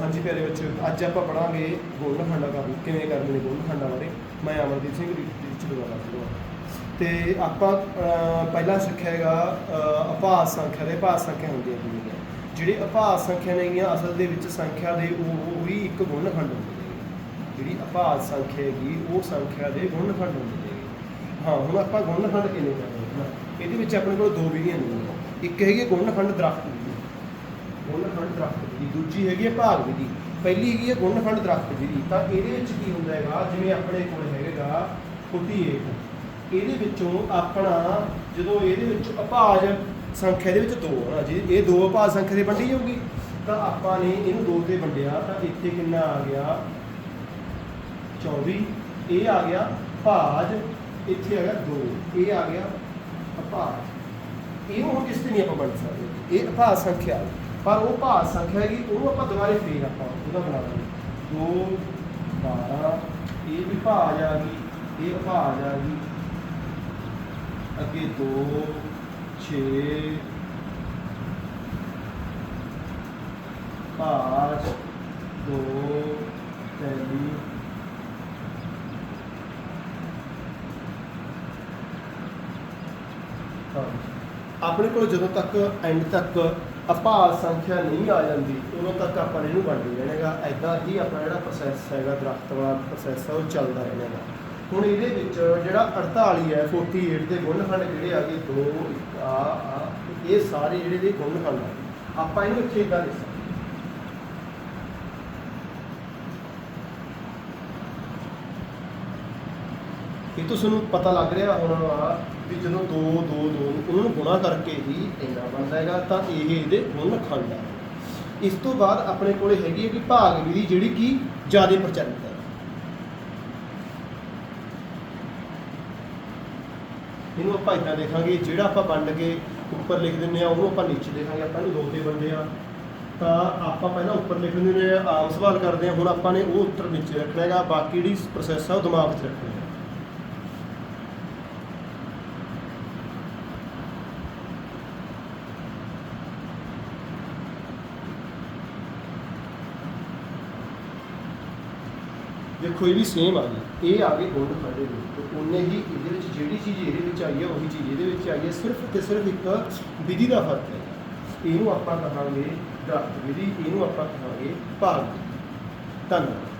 ਹਾਂਜੀ ਪਿਆਰੇ ਬੱਚਿਓ ਅੱਜ ਆਪਾਂ ਪੜਾਂਗੇ ਗੋਲਡ ਖੰਡਾ ਕਰਨ ਕਿਵੇਂ ਕਰਨੇ ਨੇ ਗੋਲਡ ਖੰਡਾ ਬਾਰੇ। ਮੈਂ ਅਮਰਦੀਪ ਸਿੰਘ ਟੀਚਰ ਦੁਆਰਾ ਸਿੱਖਿਆ ਤੇ ਆਪਾਂ ਪਹਿਲਾਂ ਸਿੱਖਿਆ ਹੈਗਾ ਅਹ, ਅਭਾਸ ਸੰਖਿਆ ਦੇ ਅਭਾਸ ਸੰਖਿਆ ਹੁੰਦੀਆਂ ਕਿਵੇਂ ਜਿਹੜੇ ਅਭਾਸ ਸੰਖਿਆ ਨੇਗੀਆਂ ਅਸਲ ਦੇ ਵਿੱਚ ਸੰਖਿਆ ਦੇ ਉਹ ਉਹ ਵੀ ਇੱਕ ਗੁਣ ਖੰਡ ਹੁੰਦੇ ਨੇ। ਜਿਹੜੀ ਅਭਾਸ ਸੰਖਿਆ ਹੈਗੀ ਉਹ ਸੰਖਿਆ ਦੇ ਗੁਣ ਖੰਡ ਹੁੰਦੇ ਨੇ। ਹਾਂ ਹੁਣ ਆਪਾਂ ਗੁਣ ਖੰਡ ਕਿਵੇਂ ਕਰਦੇ ਹਾਂ ਇਹਦੇ ਵਿੱਚ ਆਪਣੇ ਕੋਲ ਦੋ ਵਿਧੀਆਂ ਨੇ। ਇੱਕ ਹੈਗੀ ਗੁਣ ਖੰਡ ਦਰਖਤ ਵਿਧੀ ਗੁਣਖੰਡ ਦਰਖਤ ਵਿਧੀ ਦੂਜੀ ਹੈਗੀ ਹੈ ਭਾਗ ਵਿਧੀ। ਪਹਿਲੀ ਹੈਗੀ ਹੈ ਗੁਣਖੰਡ ਦਰਖਤ ਵਿਧੀ ਤਾਂ ਇਹਦੇ ਵਿੱਚ ਕੀ ਹੁੰਦਾ ਹੈਗਾ, ਜਿਵੇਂ ਆਪਣੇ ਕੋਲ ਹੈਗਾ 48 ਇਹਦੇ ਵਿੱਚੋਂ ਆਪਣਾ, ਜਦੋਂ ਇਹਦੇ ਵਿੱਚ ਅਭਾਜ ਸੰਖਿਆ ਦੇ ਵਿੱਚ ਦੋ ਹੈ ਜੀ ਇਹ ਦੋ ਅਭਾਜ ਸੰਖਿਆ ਦੇ ਵੰਡੀ ਜਾਊਗੀ, ਤਾਂ ਆਪਾਂ ਨੇ ਇਹਨੂੰ ਦੋ ਤੇ ਵੰਡਿਆ, ਤਾਂ ਇੱਥੇ ਕਿੰਨਾ ਆ ਗਿਆ? 24 ਇਹ ਆ ਗਿਆ ਭਾਜ, ਇੱਥੇ ਆ ਗਿਆ 2 ਇਹ ਆ ਗਿਆ ਅਭਾਜ ਇਹ ਹੁਣ ਕਿਸ ਤੇ ਨਹੀਂ ਆਪਾਂ ਵੰਡ ਸਕਦੇ? ਇਹ ਅਭਾਜ ਸੰਖਿਆ। ਪਰ ਉਹ ਭਾਜ ਸੰਖਿਆ ਹੈਗੀ, ਉਹਨੂੰ ਆਪਾਂ ਦੁਬਾਰੇ ਫੇਰ ਆਪਾਂ ਉਹਦਾ ਬਣਾ ਲਾਂਗੇ। 2 12 ਇਹ ਵੀ ਭਾਜ ਆ ਗਈ, ਇਹ ਭਾਜ ਆ ਗਈ। ਅੱਗੇ 2 6 ਭਾਜ 2 3 ਆਪਣੇ ਕੋਲ ਜਦੋਂ ਤੱਕ ਐਂਡ ਤੱਕ ਅਪਾਸ ਸੰਖਿਆ ਨਹੀਂ ਆ ਜਾਂਦੀ, ਉਦੋਂ ਤੱਕ ਆਪਾਂ ਇਹਨੂੰ ਵੰਡੀ ਰਹਿਣੇਗਾ। ਐਦਾਂ ਹੀ ਆਪਣਾ ਜਿਹੜਾ ਪ੍ਰੋਸੈਸ ਹੈਗਾ ਦਰਖਤ ਵਾਲਾ ਪ੍ਰੋਸੈਸ ਹੈ ਉਹ ਚੱਲਦਾ ਰਹਿਣਾਗਾ। ਹੁਣ ਇਹਦੇ ਵਿੱਚ ਜਿਹੜਾ 48 ਹੈ 48 ਦੇ ਗੁਣਖੰਡ ਜਿਹੜੇ ਆ ਗਏ 2 1 ਆ ਆ, ਇਹ ਸਾਰੇ ਜਿਹੜੇ ਦੇ ਗੁਣਖੰਡ ਆ। ਆਪਾਂ ਇਹਨੂੰ ਇੱਥੇ ਇਦਾਂ ਲਿਖ ਸਕਦੇ ਇਹ ਤੋਂ ਸਾਨੂੰ ਪਤਾ ਲੱਗ ਰਿਹਾ ਹੋਣਾ ਵੀ ਜਦੋਂ 2 2 2 ਉਹਨਾਂ ਨੂੰ ਗੁਣਾ ਕਰਕੇ ਹੀ ਇੰਨਾ ਬਣਦਾ ਹੈਗਾ, ਤਾਂ ਇਹ ਇਹਦੇ ਗੁਣ ਖੰਡ ਹੈ ਇਸ ਤੋਂ ਬਾਅਦ ਆਪਣੇ ਕੋਲੇ ਹੈਗੀ ਹੈ ਕਿ ਭਾਗ ਵਿਧੀ ਜਿਹੜੀ ਕਿ ਜ਼ਿਆਦਾ ਪ੍ਰਚਲਿਤ ਹੈ। ਇਹਨੂੰ ਆਪਾਂ ਇਦਾਂ ਦੇਖਾਂਗੇ, ਜਿਹੜਾ ਆਪਾਂ ਵੰਡ ਕੇ ਉੱਪਰ ਲਿਖ ਦਿੰਦੇ ਆ ਉਹਨੂੰ ਆਪਾਂ ਨੀਚੇ ਦੇਖਾਂਗੇ। ਆਪਾਂ ਨੂੰ ਦੋ ਤੇ ਵੰਡੇ ਆ ਤਾਂ ਆਪਾਂ ਪਹਿਲਾਂ ਉੱਪਰ ਲਿਖ ਦਿੰਦੇ ਆ ਆਮ ਸਵਾਲ ਕਰਦੇ ਆ ਹੁਣ ਆਪਾਂ ਨੇ ਉਹ ਉੱਤਰ ਨੀਚੇ ਰੱਖਣਾ ਹੈਗਾ, ਬਾਕੀ ਜਿਹੜੀ ਪ੍ਰੋਸੈਸ ਆ ਉਹ ਦਿਮਾਗ 'ਚ ਰੱਖਣਾ ਹੈ ਦੇਖੋ ਇਹ ਵੀ ਸੇਮ ਆ ਗਈ, ਇਹ ਆ ਗਏ ਗੁਣ ਖੰਡੇ ਦੇ। ਤੇ ਉਹਨੇ ਹੀ ਇਹਦੇ ਵਿੱਚ ਜਿਹੜੀ ਚੀਜ਼ ਇਹਦੇ ਵਿੱਚ ਆਈ ਹੈ ਉਹੀ ਚੀਜ਼ ਇਹਦੇ ਵਿੱਚ ਆਈ ਹੈ ਸਿਰਫ ਤੇ ਸਿਰਫ ਇੱਕ ਵਿਧੀ ਦਾ ਫ਼ਰਕ ਹੈ। ਇਹਨੂੰ ਆਪਾਂ ਕਹਾਂਗੇ ਦਰਖਤ ਵਿਧੀ ਇਹਨੂੰ ਆਪਾਂ ਕਹਾਂਗੇ ਭਾਗ। ਧੰਨਵਾਦ।